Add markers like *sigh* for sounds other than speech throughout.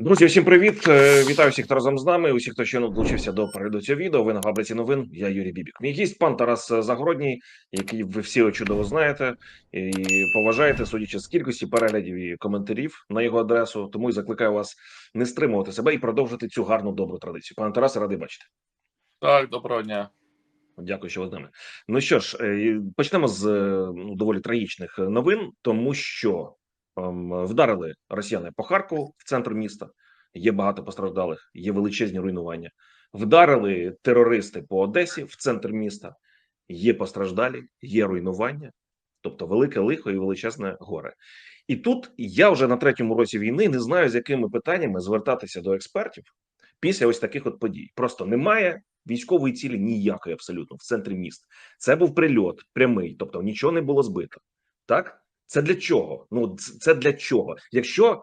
Друзі, всім привіт! Е, Вітаю всіх, хто разом з нами. Усіх, хто ще не долучився до перегляду цього відео. Ви на фабриці новин. Я Юрій Бібік. Мій гість пан Тарас Загородній, який ви всі чудово знаєте і поважаєте, судячи з кількості переглядів і коментарів на його адресу. Тому і закликаю вас не стримувати себе і продовжити цю гарну добру традицію. Пане Тарасе, радий бачити. Так, доброго дня. Дякую, що ви з нами. Ну що ж, е, почнемо з е, ну, доволі трагічних новин, тому що вдарили росіяни по Харкову в центр міста. Є багато постраждалих, є величезні руйнування. Вдарили терористи по Одесі в центр міста. Є постраждалі, є руйнування, тобто велике лихо і величезне горе. І тут я вже на третьому році війни не знаю, з якими питаннями звертатися до експертів після ось таких от подій. Просто немає військової цілі ніякої абсолютно в центрі міст. Це був прильот прямий, тобто нічого не було збито. Так це для чого? Ну це для чого? Якщо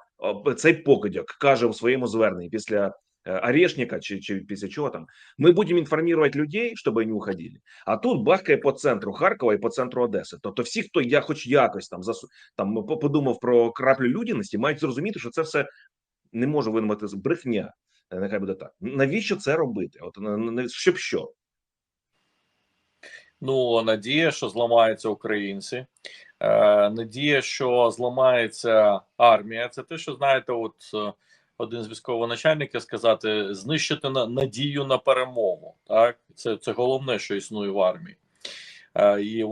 цей покидьок каже у своєму зверненні після е, Орешника чи чи після чого там ми будемо інформувати людей, щоб вони уходили. А тут бахкає по центру Харкова і по центру Одеси. Тобто, всі, хто я хоч якось там засу там подумав про краплю людяності, мають зрозуміти, що це все не може винувати брехня. Е, нехай буде так. Навіщо це робити? От щоб що? Ну надія, що зламаються українці. Е, Надія, що зламається армія. Це те, що знаєте, от е, один з військовоначальників сказати: знищити на надію на перемогу. Так, це це головне, що існує в армії, е, і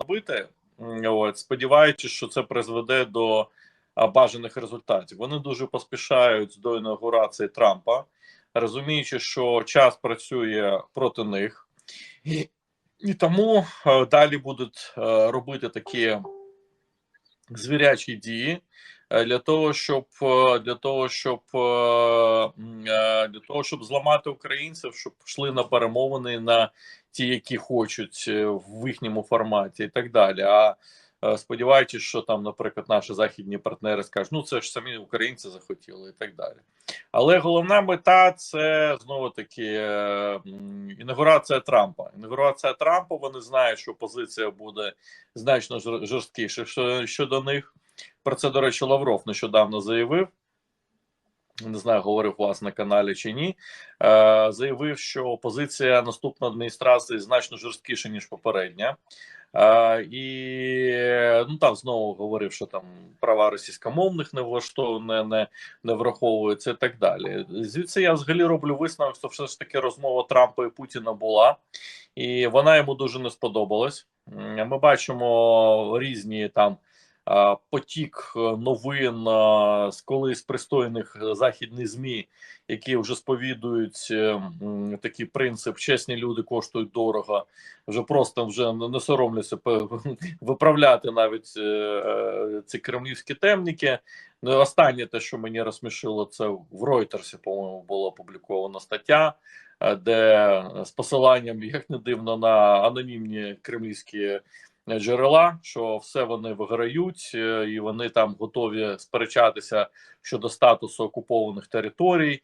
робити. От сподіваючись, що це призведе до бажаних результатів. Вони дуже поспішають до інаугурації Трампа, розуміючи, що час працює проти них, і тому е, далі будуть е, робити такі звірячі дії. Е, для того щоб для того, щоб для того, щоб зламати українців, щоб йшли на перемовини на ті, які хочуть в їхньому форматі, і так далі. А Е, сподіваючись, що там, наприклад, наші західні партнери скажуть, ну це ж самі українці захотіли і так далі. Але головна мета це знову таки е, інаугурація Трампа. Інаугурація Трампа. Вони знають, що позиція буде значно жорсткіша щодо них. Про це, до речі, Лавров нещодавно заявив. Не знаю, говорив вас на каналі чи ні. Е, Заявив, що позиція наступної адміністрації значно жорсткіша ніж попередня. І ну там знову говорив, що там права російськомовних не влаштоване, не, не, не враховуються і так далі. Звідси я взагалі роблю висновок, що все ж таки розмова Трампа і Путіна була, і вона йому дуже не сподобалась. Ми бачимо різні там потік е, новин з колись пристойних західних змі, які вже сповідують е, такий принцип: чесні люди коштують дорого, вже просто вже не соромляться *laughs* виправляти навіть е, ці кремлівські темніки. Ну, останнє те, що мені розсмішило, це в Ройтерсі, по-моєму, була опублікована стаття, де з посиланням, як не дивно, на анонімні кремлівські джерела, що все вони виграють, е, і вони там готові сперечатися щодо статусу окупованих територій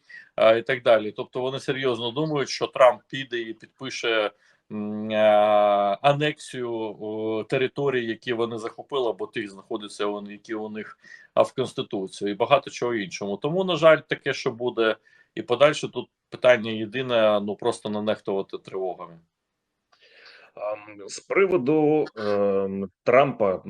і так далі. Тобто вони серйозно думають, що Трамп піде і підпише. Анексію територій, які вони захопили, або тих знаходяться вони, які у них в конституції, і багато чого іншому. Тому на жаль, таке, що буде, і подальше тут питання єдине: ну просто не нехтувати тривогами. З приводу е, Трампа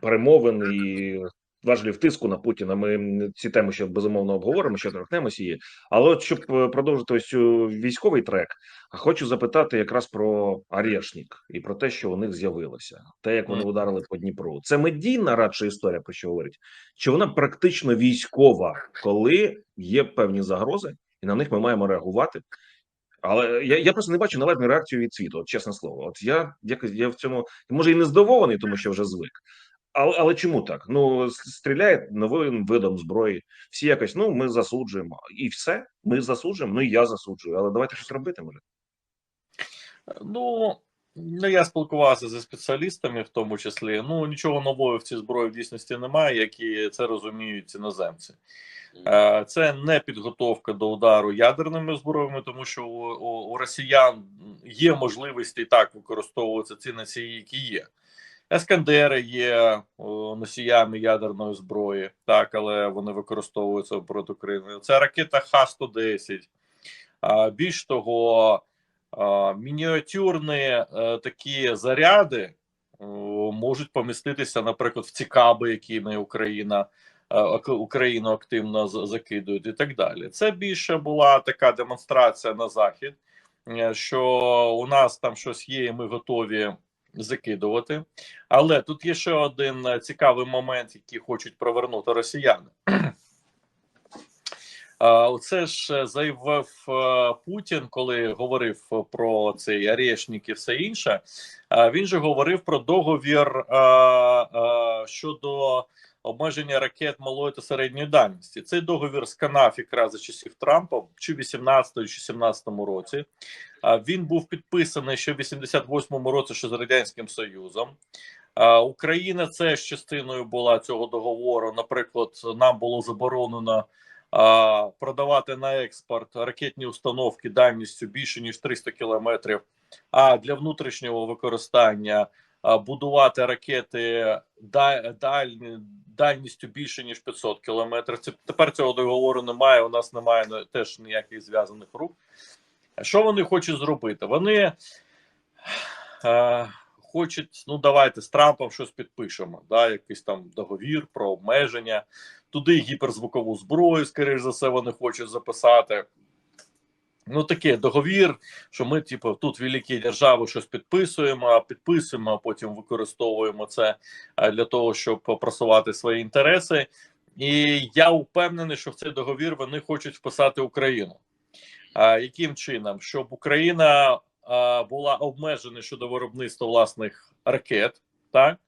перемовин і важлів тиску на Путіна. Ми ці теми ще безумовно обговоримо, ще торкнемося її. Але от щоб е, продовжити ось цю військовий трек, хочу запитати якраз про Арешнік і про те, що у них з'явилося, те, як вони ударили по Дніпру. Це медійна радше історія, про що говорить, чи вона практично військова, коли є певні загрози, і на них ми маємо реагувати. Але я я просто не бачу належної реакцію від світу, от чесне слово. От я якось я в цьому може і не здивований, тому що вже звик. Але але чому так? Ну стріляє новим видом зброї. Всі якось ну ми засуджуємо, і все. Ми засуджуємо. Ну і я засуджую. Але давайте щось робити може. Ну ну я спілкувався зі спеціалістами, в тому числі. Ну нічого нового в цій зброї в дійсності немає, які це розуміють іноземці. Е, це не підготовка до удару ядерними зброями, тому що у, у, у росіян є можливості і так використовуватися ці нації, які є. Ескандери є носіями ядерної зброї, так, але вони використовуються проти України. Це ракета Х-110. Більш того, мініатюрні е, такі заряди можуть поміститися, наприклад, в ці каби, якими Україна. Е, Україну активно закидують і так далі. Це більше була така демонстрація на захід, е, що у нас там щось є, і ми готові закидувати. Але тут є ще один е, цікавий момент, який хочуть провернути росіяни. *clears throat* Оце ж заявив Путін, коли говорив про цей арешник і все інше. Він же говорив про договір щодо обмеження ракет малої та середньої дальності. Цей договір сканав якраз за часів Трампа чи в 18 чи 17 році. Він був підписаний ще в 88 році ще з радянським союзом. Україна це ж частиною була цього договору. Наприклад, нам було заборонено продавати на експорт ракетні установки дальністю більше ніж 300 кілометрів. А для внутрішнього використання будувати ракети дальні, дальністю більше ніж 500 кілометрів. Це тепер цього договору немає. У нас немає ну, теж ніяких зв'язаних рук. Що вони хочуть зробити? Вони е, хочуть, ну давайте з Трампом щось підпишемо. Да, якийсь там договір про обмеження. Туди гіперзвукову зброю, скоріш за все, вони хочуть записати. Ну, таке договір, що ми, типу, тут великі держави щось підписуємо, а підписуємо, а потім використовуємо це е, для того, щоб просувати свої інтереси. І я впевнений, що в цей договір вони хочуть вписати Україну. А яким чином? Щоб Україна була обмежена щодо виробництва власних ракет, так?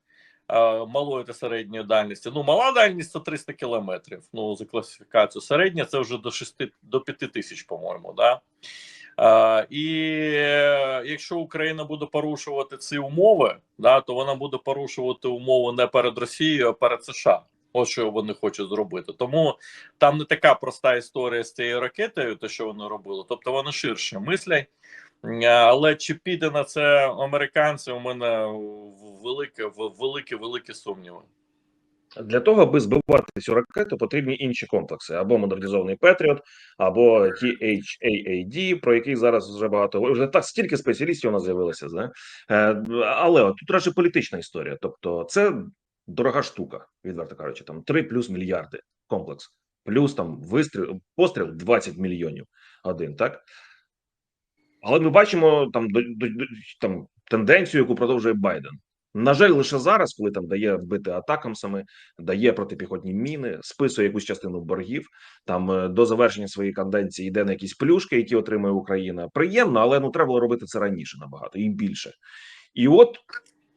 А, малої та середньої дальності. Ну, мала дальність це 300 кілометрів. Ну, за класифікацію. Середня це вже до 6 до 5 тисяч, по-моєму. Да? А, і е, якщо Україна буде порушувати ці умови, да, то вона буде порушувати умови не перед Росією, а перед США. Ось що вони хочуть зробити. Тому там не така проста історія з цією ракетою, те, що вони робили. Тобто вони ширше мислять. Е, Але чи піде на це американці? У мене велике, велике, велике сумніви. Для того, аби збивати цю ракету, потрібні інші комплекси: або модернізований Петріот, або THAAD, про який зараз вже багато вже так стільки спеціалістів у нас з'явилося. Да? Е, але от тут радше політична історія. Тобто, це дорога штука, відверто кажучи, там 3 плюс мільярди комплекс, плюс там вистріл, постріл 20 мільйонів один, так. Але ми бачимо там до, до, до там тенденцію, яку продовжує Байден. На жаль, лише зараз, коли там дає вбити атакамсами, дає протипіхотні міни, списує якусь частину боргів. Там е, до завершення своєї каденції йде на якісь плюшки, які отримує Україна. Приємно, але ну треба було робити це раніше набагато і більше. І от,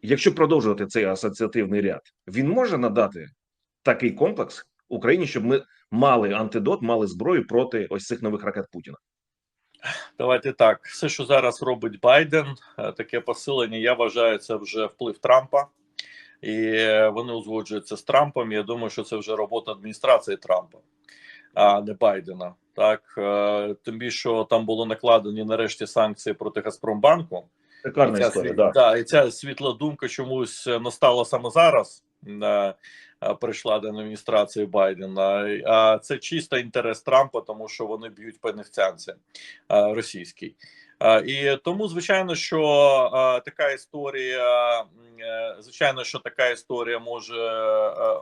якщо продовжувати цей асоціативний ряд, він може надати такий комплекс Україні, щоб ми мали антидот, мали зброю проти ось цих нових ракет Путіна. Давайте так. Все, що зараз робить Байден, е, таке посилення, я вважаю, це вже вплив Трампа, і вони узгоджуються з Трампом. Я думаю, що це вже робота адміністрації Трампа, а не Байдена. Так е, тим більше що там було накладені нарешті санкції проти Газпромбанку. Ця, історія, світ- да. да, і ця світла думка чомусь е, настала саме зараз. Е, Прийшла до адміністрації Байдена, а це чисто інтерес Трампа, тому що вони б'ють по нефтянці е, російській. Е, І тому, звичайно, що така історія, звичайно, що така історія може е,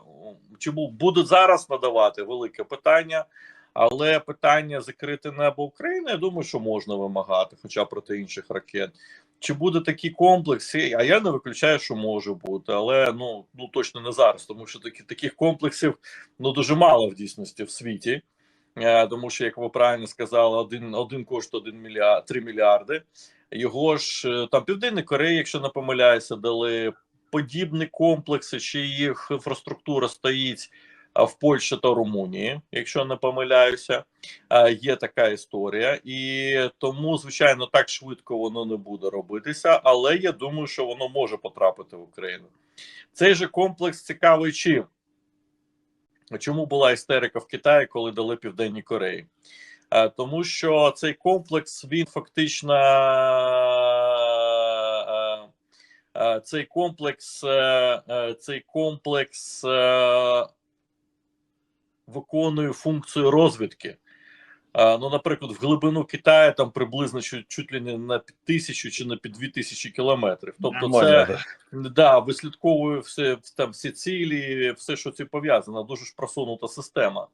чому будуть зараз надавати велике питання. Але питання закрити небо України, я думаю, що можна вимагати, хоча проти інших ракет. Чи буде такий комплекс? А я не виключаю, що може бути, але ну ну точно не зараз, тому що такі таких комплексів ну дуже мало в дійсності в світі. Е, Тому що, як ви правильно сказали, один один коштує 1 мільярд 3 мільярди. Його ж е, там Південна Корея, якщо не помиляюся, дали подібні комплекси, чи їх інфраструктура стоїть в Польщі та Румунії, якщо не помиляюся. Є така історія, і тому, звичайно, так швидко воно не буде робитися, але я думаю, що воно може потрапити в Україну. Цей же комплекс цікавий чим? Чому була істерика в Китаї, коли дали Південній Кореї? Тому що цей комплекс він фактично цей комплекс, е, е, цей комплекс е, виконує функцію розвідки. Ну, наприклад, в глибину Китаю там приблизно чуть, чуть ли не на тисячу чи на під дві тисячі кілометрів. Тобто, Нормально, це да. да, вислідковує все там всі цілі, все, що це пов'язано, дуже ж просунута система.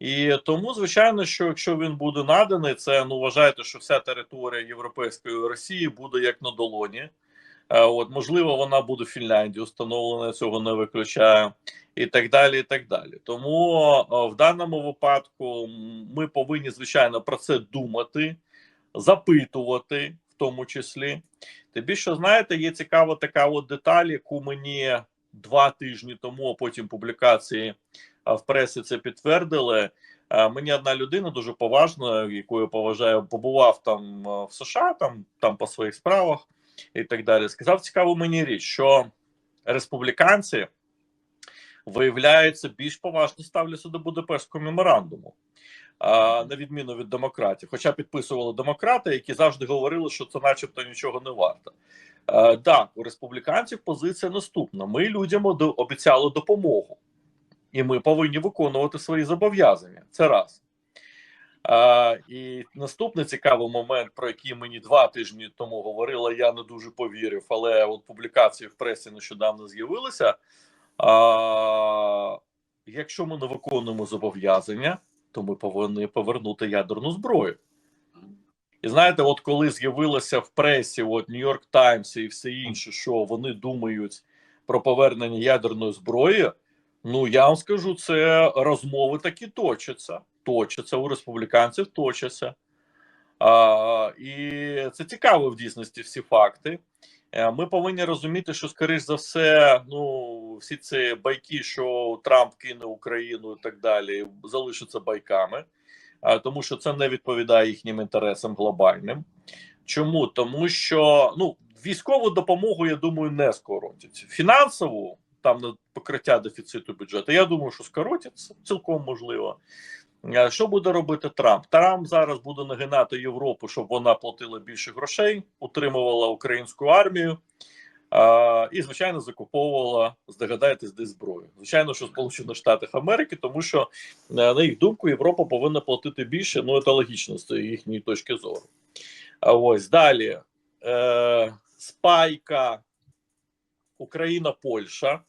І тому, звичайно, що якщо він буде наданий, це ну вважайте, що вся територія Європейської Росії буде як на долоні. Е, От можливо, вона буде в Фінляндії встановлена, цього не виключає, і так далі. І так далі. Тому е, в даному випадку ми повинні звичайно про це думати, запитувати, в тому числі. Тим більше, знаєте, є цікава така от деталь, яку мені два тижні тому, а потім публікації в пресі це підтвердили. Мені одна людина дуже поважна, яку я поважаю, побував там в США, там, там по своїх справах і так далі. Сказав цікаву мені річ, що республіканці виявляється більш поважно ставляться до Будапештського меморандуму. На відміну від демократів, хоча підписували демократи, які завжди говорили, що це, начебто, нічого не варто. Так, у республіканців позиція наступна: ми людям обіцяли допомогу, і ми повинні виконувати свої зобов'язання. Це раз. Е, і наступний цікавий момент, про який мені два тижні тому говорила, я не дуже повірив, але от публікації в пресі нещодавно з'явилися. А, якщо ми не виконуємо зобов'язання, то ми повинні повернути ядерну зброю. І знаєте, от коли з'явилося в пресі, от Нью-Йорк Таймс і все інше, що вони думають про повернення ядерної зброї, ну я вам скажу, це розмови такі точаться. Точаться у республіканців, точаться. А, і це цікаво в дійсності всі факти. Е, Ми повинні розуміти, що, скоріш за все, ну всі ці байки, що Трамп кине Україну і так далі, залишаться байками, тому що це не відповідає їхнім інтересам глобальним. Чому? Тому що ну, військову допомогу, я думаю, не скоротять. Фінансову, там на покриття дефіциту бюджету, я думаю, що скоротять цілком можливо. Е, Що буде робити Трамп? Трамп зараз буде нагинати Європу, щоб вона платила більше грошей, утримувала українську армію а, і, звичайно, закуповувала, здогадайтесь, десь зброю. Звичайно, що Сполучених Штатів Америки, тому що е, на їх думку Європа повинна платити більше. Ну це логічно з їхньої точки зору. А ось далі е, спайка Україна, Польща.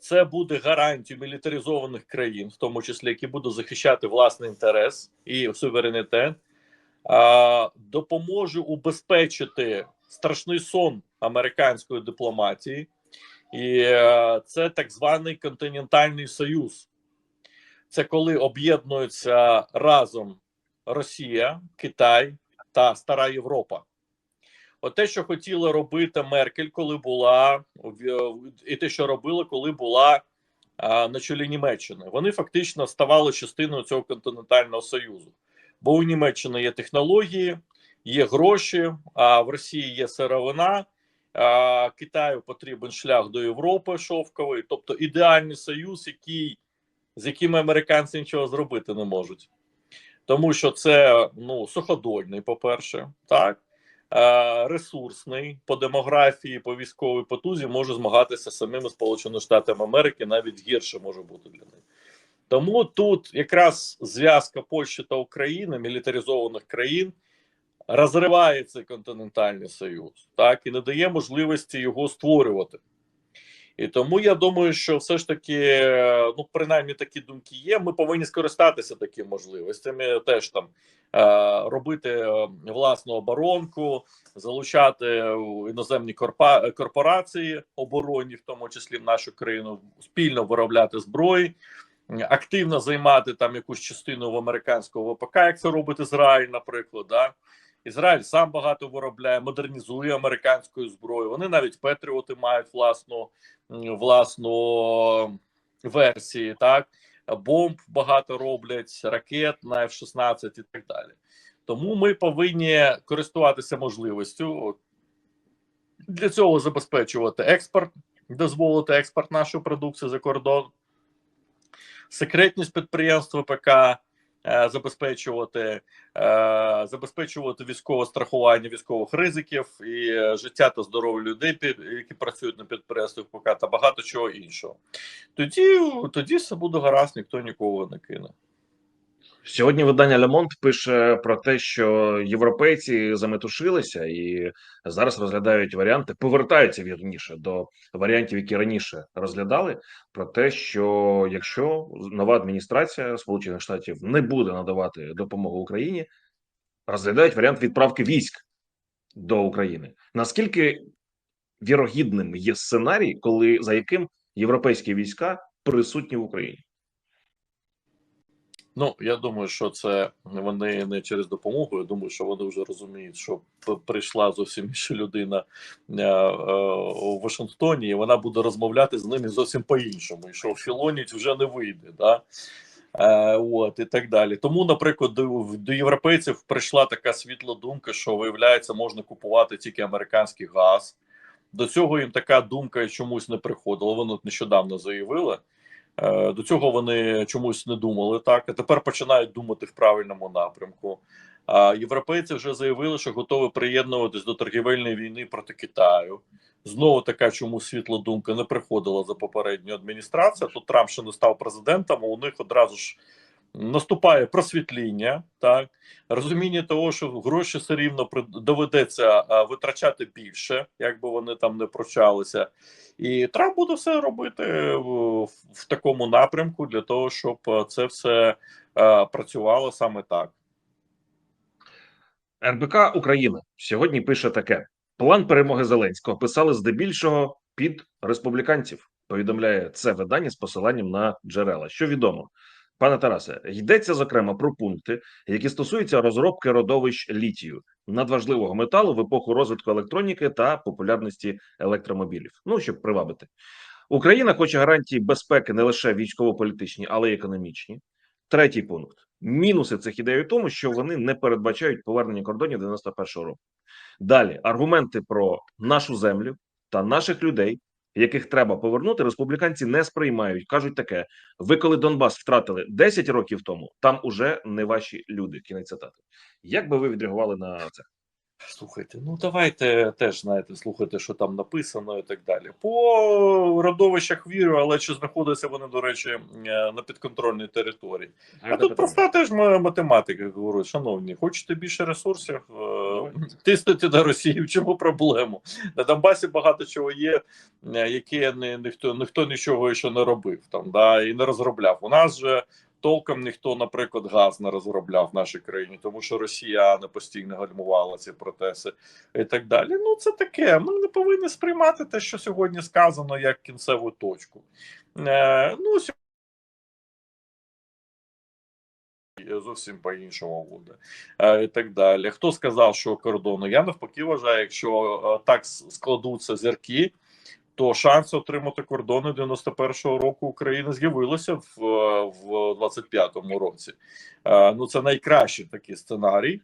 Це буде гарантією мілітаризованих країн, в тому числі які будуть захищати власний інтерес і суверенітет, а, допоможе убезпечити страшний сон американської дипломатії, і е, це так званий континентальний союз. Це коли об'єднуються разом Росія, Китай та Стара Європа. От те, що хотіла робити Меркель, коли була і те, що робила, коли була на чолі Німеччини, вони фактично ставали частиною цього континентального союзу. Бо у Німеччини є технології, є гроші, а в Росії є сировина. Китаю потрібен шлях до Європи шовковий, тобто ідеальний союз, який, з яким американці нічого зробити не можуть. Тому що це ну, суходольний, по-перше, так е, ресурсний по демографії, по військовій потузі може змагатися самими Сполученими Штатами Америки, навіть гірше може бути для них. Тому тут якраз зв'язка Польщі та України, мілітаризованих країн, розриває цей континентальний союз, так і не дає можливості його створювати. І тому я думаю, що все ж таки, е, ну принаймні такі думки є. Ми повинні скористатися такими можливостями, теж там е, робити е, власну оборонку, залучати іноземні корпорації оборонні, в тому числі в нашу країну, спільно виробляти зброї, активно займати там якусь частину в американського ВПК, як це робить Ізраїль, наприклад. Да? Ізраїль сам багато виробляє, модернізує американською зброєю. Вони навіть Петріоти мають власну власну версії, так бомб багато роблять, ракет на F-16 і так далі. Тому ми повинні користуватися можливістю для цього забезпечувати експорт, дозволити експорт нашої продукції за кордон, секретність підприємств ВПК, е, забезпечувати, е, забезпечувати військове страхування військових ризиків і е, життя та здоров'я людей, які працюють на підприємствах ПК та багато чого іншого. Тоді, тоді все буде гаразд, ніхто нікого не кине. Сьогодні видання Monde пише про те, що європейці заметушилися і зараз розглядають варіанти, повертаються вірніше до варіантів, які раніше розглядали, про те, що якщо нова адміністрація Сполучених Штатів не буде надавати допомогу Україні, розглядають варіант відправки військ до України. Наскільки вірогідним є сценарій, коли за яким європейські війська присутні в Україні? Ну, я думаю, що це вони не через допомогу. Я думаю, що вони вже розуміють, що прийшла зовсім інша людина е, е, у Вашингтоні, і вона буде розмовляти з ними зовсім по-іншому. І що філоніть вже не вийде. Да? Е, от і так далі. Тому, наприклад, до, до європейців прийшла така світла думка, що виявляється, можна купувати тільки американський газ. До цього їм така думка чомусь не приходила. Вони нещодавно заявили. Е, До цього вони чомусь не думали так, а тепер починають думати в правильному напрямку. Європейці вже заявили, що готові приєднуватись до торгівельної війни проти Китаю. Знову така чому світла думка не приходила за попередню адміністрацію. Тут Трамп ще не став президентом, а у них одразу ж наступає просвітління, так розуміння того, що гроші все рівно доведеться витрачати більше, як би вони там не прощалися. І Трамп буде все робити в, в такому напрямку для того, щоб це все е, працювало саме так. РБК Україна сьогодні пише таке: план перемоги Зеленського писали здебільшого під республіканців. Повідомляє це видання з посиланням на джерела. Що відомо, пане Тарасе, йдеться зокрема про пункти, які стосуються розробки родовищ літію, надважливого металу в епоху розвитку електроніки та популярності електромобілів. Ну щоб привабити. Україна хоче гарантії безпеки не лише військово-політичні, але й економічні. Третій пункт: мінуси цих ідей у тому, що вони не передбачають повернення кордонів 91-го року. Далі аргументи про нашу землю та наших людей, яких треба повернути, республіканці не сприймають. кажуть таке: ви, коли Донбас втратили 10 років тому, там уже не ваші люди. Кінець цитати. Як би ви відреагували на це? Слухайте, ну давайте теж знаєте, слухайте, що там написано і так далі. По родовищах вірю, але чи знаходяться вони, до речі, е, на підконтрольній території? А тут проста теж математика говорить, шановні, хочете більше ресурсів, е, тиснути на Росію, в чому проблему? На Донбасі багато чого є, е, яке не, ніхто, ніхто нічого ще не робив там, да, і не розробляв. У нас же толком ніхто, наприклад, газ не розробляв в нашій країні, тому що росіяни постійно гальмували ці процеси і так далі. Ну, це таке. Ми не повинні сприймати те, що сьогодні сказано, як кінцеву точку. Е, ну, зовсім по-іншому буде. Е, і так далі. Хто сказав, що кордону? Я навпаки вважаю, якщо е, так складуться зірки, то шанси отримати кордони 91-го року України з'явилися в, в 25-му році. Е, ну, це найкращий такий сценарій.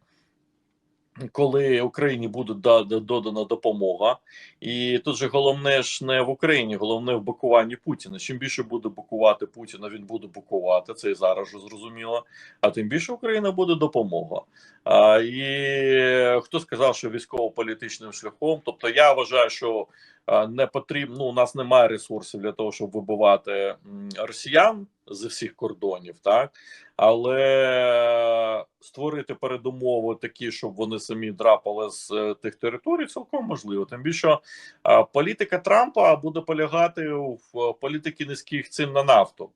Коли Україні буде да- да- додана допомога, і тут же головне ж не в Україні, головне в бокуванні Путіна. Чим більше буде бокувати Путіна, він буде бокувати. Це і зараз вже зрозуміло. А тим більше Україна буде допомога. І хто сказав, що військово-політичним шляхом? Тобто, я вважаю, що не потрібно. Ну, у нас немає ресурсів для того, щоб вибивати росіян з всіх кордонів, так але створити передумови такі, щоб вони самі драпали з е, тих територій, цілком можливо. Тим більше політика Трампа буде полягати в політики низьких цін на нафту.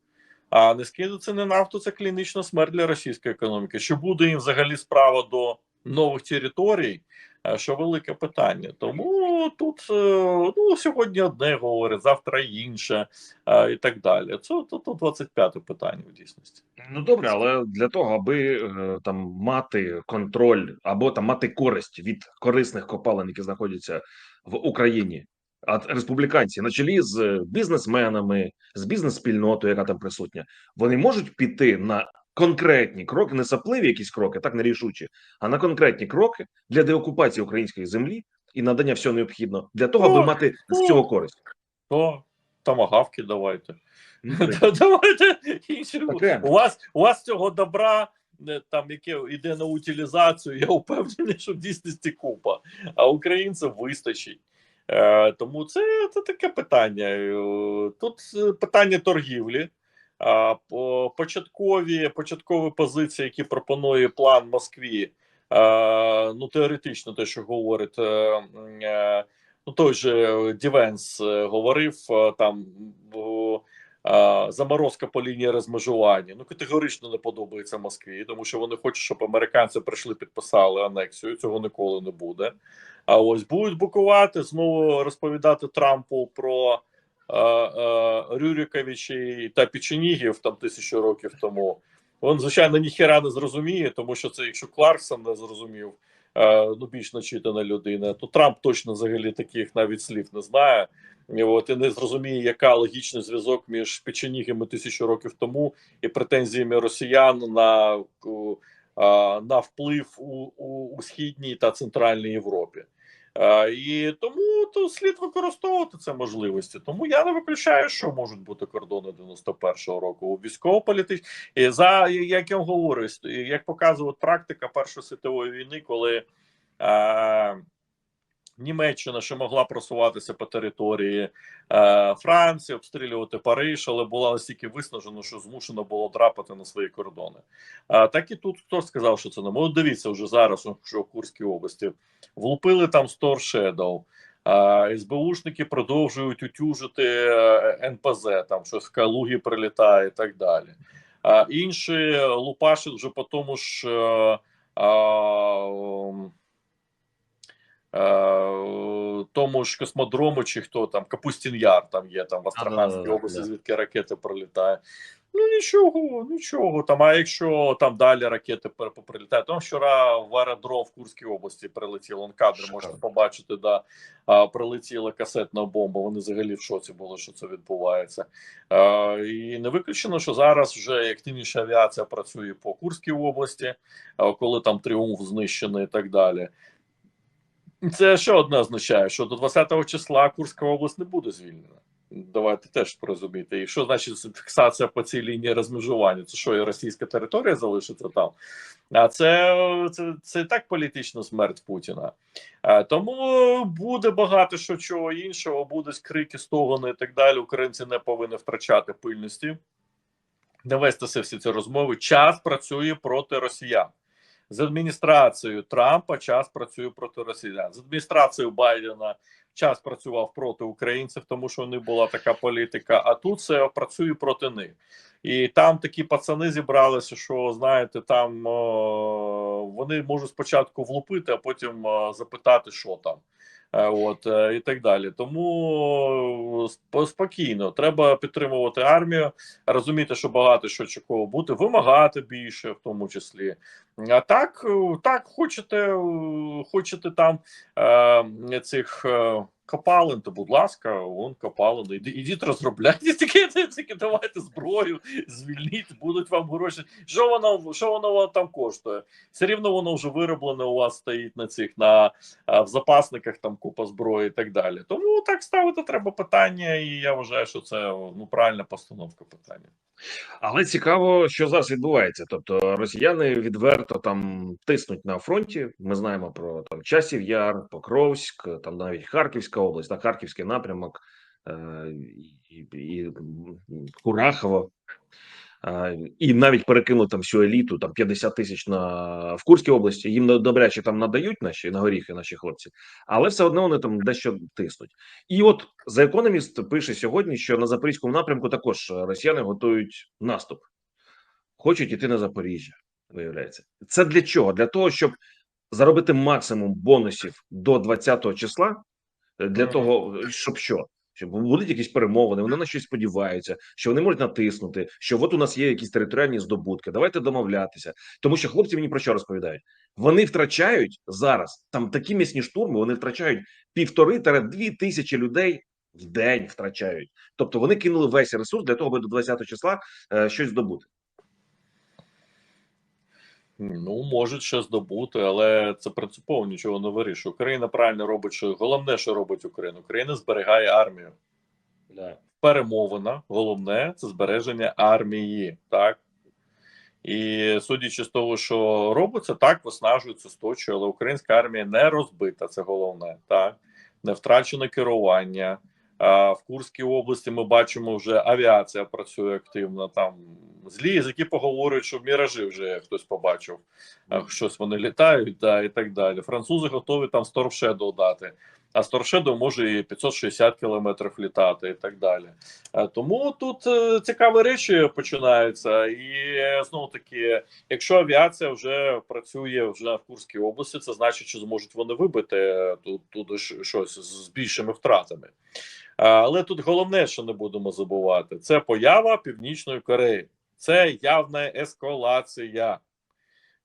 А низькі ціни на нафту це клінічна смерть для російської економіки. Що буде їм взагалі справа до нових територій? е, Що велике питання. Тому тут е, ну, сьогодні одне говорять, завтра інше е, і так далі. Це тут 25 питання в дійсності. Ну добре, але для того, аби там мати контроль або там мати користь від корисних копалин, які знаходяться в Україні, а республіканці на чолі з бізнесменами, з бізнес-спільнотою, яка там присутня, вони можуть піти на конкретні кроки, не сапливі якісь кроки, так нерішучі, а на конкретні кроки для деокупації української землі і надання всього необхідного для того, аби мати з цього користь. То тамагавки давайте. Ну, *laughs* Давайте інше. У вас у вас цього добра не там яке йде на утилізацію, я впевнений, що в дійсності купа, а українцям вистачить. Е, тому це, це таке питання. Е, Тут е, питання торгівлі. Початкові початкові позиції, які пропонує план Москві, ну теоретично, те, що говорить ну той же Дівенс говорив там заморозка по лінії розмежування. Ну категорично не подобається Москві, тому що вони хочуть, щоб американці прийшли, підписали анексію. Цього ніколи не буде. А ось будуть букувати знову розповідати Трампу про е, е, Рюриковичі та Печенігів там тисячу років тому. Він, звичайно, ніхера не зрозуміє, тому що це, якщо Кларксон не зрозумів, е, ну більш начитана людина, то Трамп точно взагалі таких навіть слів не знає. От і не зрозуміє, яка логічний зв'язок між печенігами тисячу років тому і претензіями росіян на, на вплив у, у, у східній та центральній Європі. І тому то слід використовувати це можливості. Тому я не виключаю, що можуть бути кордони 91-го року у військово-політичні за як я говорю, як показує практика Першої світової війни, коли Німеччина ще могла просуватися по території е, Франції, обстрілювати Париж, але була настільки виснажена, що змушена було драпати на свої кордони. А так і тут хто сказав, що це не може. Дивіться вже зараз, що в Курській області влупили там Store Shadow. А СБУшники продовжують утюжити е, НПЗ, там щось в Калугі прилітає і так далі. А інші лупашать вже по тому ж. е, а, е, тому ж космодрому, чи хто там Капустін Яр там є там в Астраханській області, звідки ракети прилітає. Ну нічого, нічого. Там, а якщо там далі ракети поприлітають, там вчора в аеродром в Курській області прилетіло. Он кадр Шикарно. можна побачити, да, прилетіла касетна бомба. Вони взагалі в шоці були, що це відбувається. А, і не виключено, що зараз вже активніша авіація працює по Курській області, а, коли там тріумф знищений і так далі. Це що одне означає, що до 20-го числа Курська область не буде звільнена. Давайте теж порозуміти. І що значить фіксація по цій лінії розмежування? Це що, і російська територія залишиться там? А це, це, це і так політична смерть Путіна. А, тому буде багато що чого іншого, будуть крики, стогони і так далі. Українці не повинні втрачати пильності, не вестися всі ці розмови. Час працює проти росіян. З адміністрацією Трампа час працює проти росіян. З адміністрацією Байдена час працював проти українців, тому що не була така політика. А тут це працює проти них. І там такі пацани зібралися, що знаєте, там о, вони можуть спочатку влупити, а потім о, запитати, що там. Е, От е, і так далі. Тому сп- спокійно треба підтримувати армію, розуміти, що багато що чого бути, вимагати більше, в тому числі. А так, е, так хочете, е, хочете там е, цих е, копалин, то будь ласка, вон копалини. Іди, ідіть розробляйте таке, таке, давайте зброю, звільніть, будуть вам гроші. Що воно, що воно там коштує? Все рівно воно вже вироблене у вас стоїть на цих на в запасниках там купа зброї і так далі. Тому так ставити треба питання, і я вважаю, що це ну правильна постановка питання. Але цікаво, що зараз відбувається. Тобто росіяни відверто там тиснуть на фронті. Ми знаємо про там часів Яр, Покровськ, там навіть Харківська область, на Харківський напрямок е, і, і, Курахово. І навіть перекинули там всю еліту, там 50 тисяч на в Курській області. Їм добряче там надають наші на горіхи, наші хлопці, але все одно вони там дещо тиснуть. І от за економіст пише сьогодні, що на запорізькому напрямку також росіяни готують наступ, хочуть іти на Запоріжжя. Виявляється, це для чого? Для того, щоб заробити максимум бонусів до 20 числа, для того, щоб що? Щоб будуть якісь перемовини, вони на щось сподіваються, що вони можуть натиснути, що от у нас є якісь територіальні здобутки. Давайте домовлятися. Тому що хлопці мені про що розповідають? Вони втрачають зараз там такі місні штурми. Вони втрачають півтори та дві тисячі людей в день. Втрачають. Тобто вони кинули весь ресурс для того, аби до 20 числа е, щось здобути. Ну, можуть ще здобути, але це принципово нічого не вирішує. Україна правильно робить, що головне, що робить Україна. Україна зберігає армію. Да. Перемовина, головне це збереження армії. Так І судячи з того, що робиться, так виснажується, сточує, але українська армія не розбита, це головне, так не втрачене керування. А в Курській області ми бачимо, вже авіація працює активно. Там злі язики поговорюють, що міражі вже хтось побачив, а, щось вони літають, да, і так далі. Французи готові там Storm Shadow дати. А Storm Shadow може і 560 кілометрів літати, і так далі. Е, Тому тут е, цікаві речі починаються, і е, знову таки, якщо авіація вже працює вже в Курській області, це значить, що зможуть вони вибити е, тут туди щось з більшими втратами. Е, Але тут головне, що не будемо забувати, це поява Північної Кореї, це явна ескалація.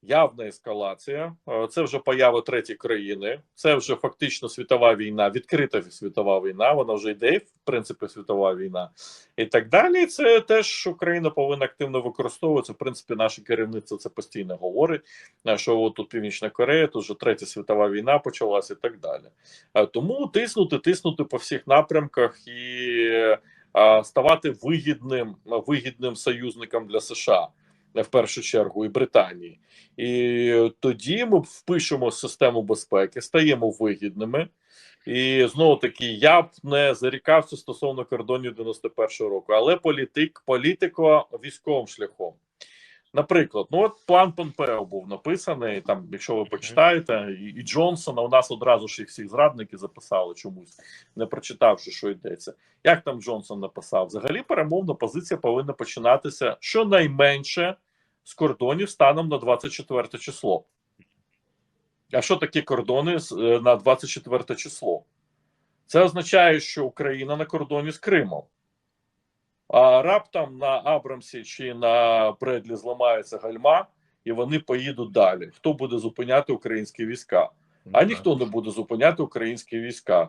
Явна ескалація, Е, це вже поява третьої країни, це вже фактично світова війна, відкрита світова війна. Вона вже йде, в принципі, світова війна і так далі. Це теж Україна повинна активно використовувати. В принципі, наше керівництво це постійно говорить. е, Що от тут Північна Корея, тут вже третя світова війна почалася, і так далі. Е, Тому тиснути, тиснути по всіх напрямках і ставати вигідним вигідним союзником для США. е, В першу чергу і Британії, і тоді ми впишемо систему безпеки, стаємо вигідними. І знову таки я б не зарікався стосовно кордонів 91-го року, але політик, політико військовим шляхом. Наприклад, ну от план Помпео був написаний. Там, якщо ви почитаєте, і, і Джонсона у нас одразу ж їх всіх зрадники записали чомусь, не прочитавши, що йдеться. Як там Джонсон написав? Взагалі перемовна позиція повинна починатися щонайменше з кордонів станом на 24 число. А що такі кордони е, на 24 число? Це означає, що Україна на кордоні з Кримом. А раптом на Абрамсі чи на Бредлі зламається гальма, і вони поїдуть далі. Хто буде зупиняти українські війська? А ніхто не буде зупиняти українські війська. Е,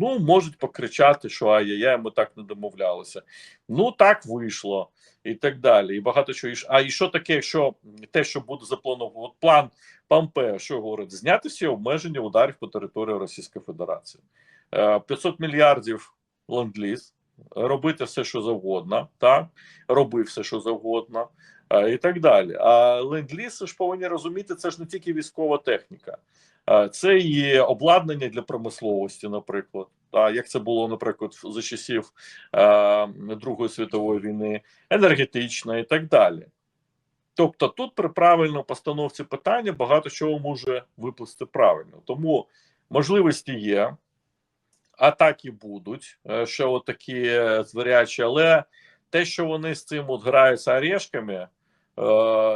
Ну, можуть покричати, що ай-яй-яй, ми так не домовлялися. Ну так вийшло, і так далі. І багато чого. А і що таке, якщо те, що буде заплановано, от план Помпео, що говорить, зняти всі обмеження ударів по території Російської Федерації. Е, 500 мільярдів ленд-ліз, робити все, що завгодно, так, роби все, що завгодно, е, і так далі. А ленд-ліз ж повинні розуміти, це ж не тільки військова техніка. Е, Це і обладнання для промисловості, наприклад, а як це було, наприклад, за часів е, Другої світової війни, енергетична і так далі. Тобто, тут при правильній постановці питання багато чого може виплисти правильно. Тому можливості є, атаки будуть, е, що от е, звірячі, але те, що вони з цим от граються орешками, е,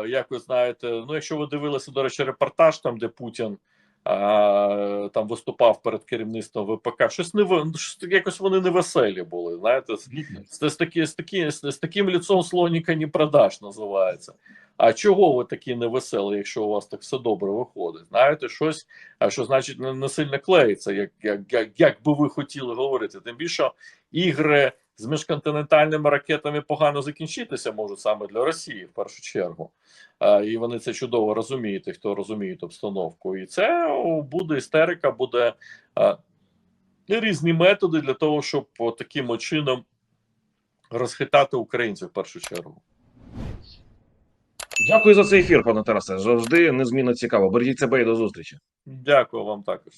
як ви знаєте, ну якщо ви дивилися, до речі, репортаж там, де Путін а, там виступав перед керівництвом ВПК, щось не ну, щось якось вони невеселі були. Знаєте, з, з, з, такі, з, такі, з, з таким лицом слоніка не продаш, називається. А чого ви такі невеселі, якщо у вас так все добре виходить? Знаєте, щось, що значить не, сильно клеїться, як, як, як, як би ви хотіли говорити. Тим більше ігри з міжконтинентальними ракетами погано закінчитися можуть саме для Росії в першу чергу. І вони це чудово розуміють, хто розуміє обстановку. І це буде істерика, буде різні методи для того, щоб таким чином розхитати українців в першу чергу. Дякую за цей ефір, пане Тарасе. Завжди незмінно цікаво. Бережіть себе і до зустрічі. Дякую вам також.